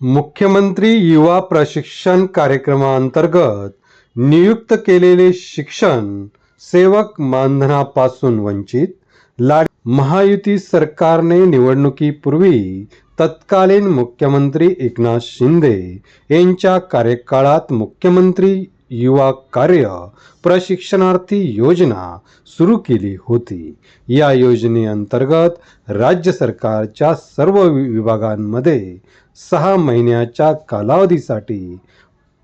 मुख्यमंत्री युवा प्रशिक्षण कार्यक्रमाअंतर्गत नियुक्त केलेले शिक्षण सेवक मानधनापासून वंचित लाड महायुती सरकारने निवडणुकीपूर्वी तत्कालीन मुख्यमंत्री एकनाथ शिंदे यांच्या कार्यकाळात मुख्यमंत्री युवा कार्य प्रशिक्षणार्थी योजना सुरू केली होती. या योजनेअंतर्गत राज्य सरकारच्या सर्व विभागांमध्ये सहा महिन्याच्या कालावधीसाठी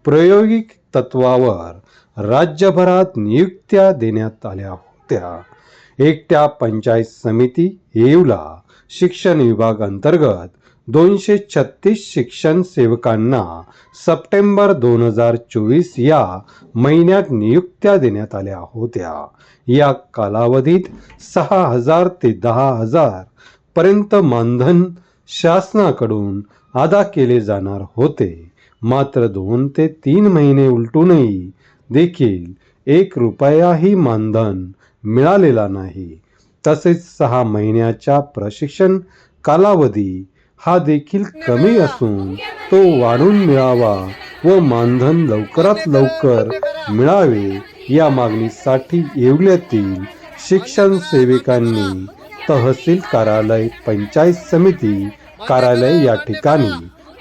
प्रायोगिक तत्वावर राज्यभरात नियुक्त्या देण्यात आल्या होत्या. एकट्या पंचायत समिती येऊला शिक्षण विभाग अंतर्गत दोनशे छत्तीस शिक्षण सेवकांना सप्टेंबर दोन हजार चोवीस या महिन्यात नियुक्त्या देण्यात आल्या होत्या. या कालावधीत सहा हजार ते दहा हजार पर्यंत मानधन शासनाकडून अदा केले जाणार होते. मात्र दोन ते तीन महिने उलटूनही देखील एक रुपयाही मानधन मिळालेला नाही. तसेच सहा महिन्याच्या प्रशिक्षण कालावधी हा देखील कमी असून तो वाढून मिळावा व मानधन लवकरात लवकर मिळावे या मागणीसाठी येवल्यातील शिक्षण सेविकांनी तहसील कार्यालय पंचायत समिती कार्यालय या ठिकाणी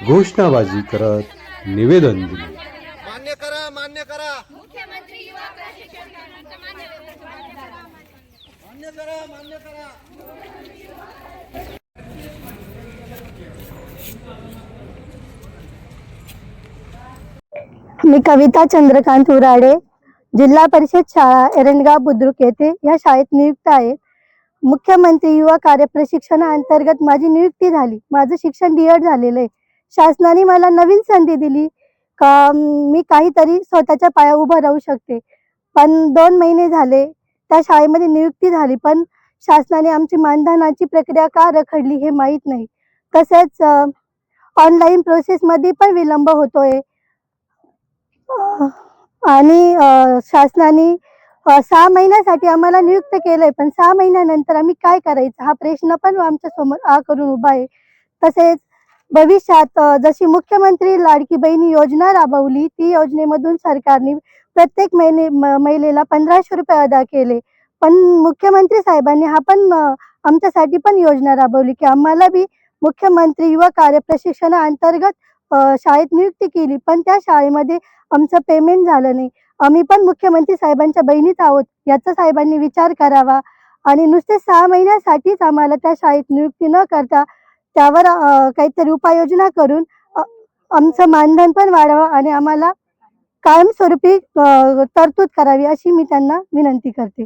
घोषणाबाजी करत निवेदन दिले. मान्य करा मान्य करा. मान्य करा. मान्य करा मान्य करा मी कविता चंद्रकांत उराडे जिल्हा परिषद शाळा एरंडगाव बुद्रुक येथे या शाळेत नियुक्त आहे. मुख्यमंत्री युवा कार्य प्रशिक्षणाअंतर्गत माझी नियुक्ती झाली. माझं शिक्षण डी एड झालेलं आहे. शासनाने मला नवीन संधी दिली. का मी काहीतरी स्वतःच्या पाया उभं राहू शकते. पण दोन महिने झाले त्या शाळेमध्ये नियुक्ती झाली पण शासनाने आमची मानधनाची प्रक्रिया का रखडली हे माहीत नाही. तसेच ऑनलाईन प्रोसेसमध्ये पण विलंब होतोय. आणि शासनाने सहा महिन्यासाठी आम्हाला नियुक्त केलंय पण सहा महिन्यानंतर आम्ही काय करायचं? हा प्रश्न पण आमच्यासमोर आ करून उभा आहे. तसेच भविष्यात जशी मुख्यमंत्री लाडकी बहिणी योजना राबवली ती योजनेमधून सरकारने प्रत्येक महिने म- महिलेला पंधराशे रुपये अदा केले. पण मुख्यमंत्री साहेबांनी हा पण आमच्यासाठी पण योजना राबवली की आम्हाला बी मुख्यमंत्री युवा कार्य प्रशिक्षणा अंतर्गत शाळेत नियुक्ती केली. पण त्या शाळेमध्ये आमचं पेमेंट झालं नाही. आम्ही पण मुख्यमंत्री साहेबांच्या बहिणीच आहोत. याचा साहेबांनी विचार करावा. आणि नुसते सहा महिन्यासाठीच आम्हाला त्या शाळेत नियुक्ती न करता त्यावर काहीतरी उपाययोजना करून आमचं मानधन पण वाढावं आणि आम्हाला कायमस्वरूपी तरतूद करावी अशी मी त्यांना विनंती करते.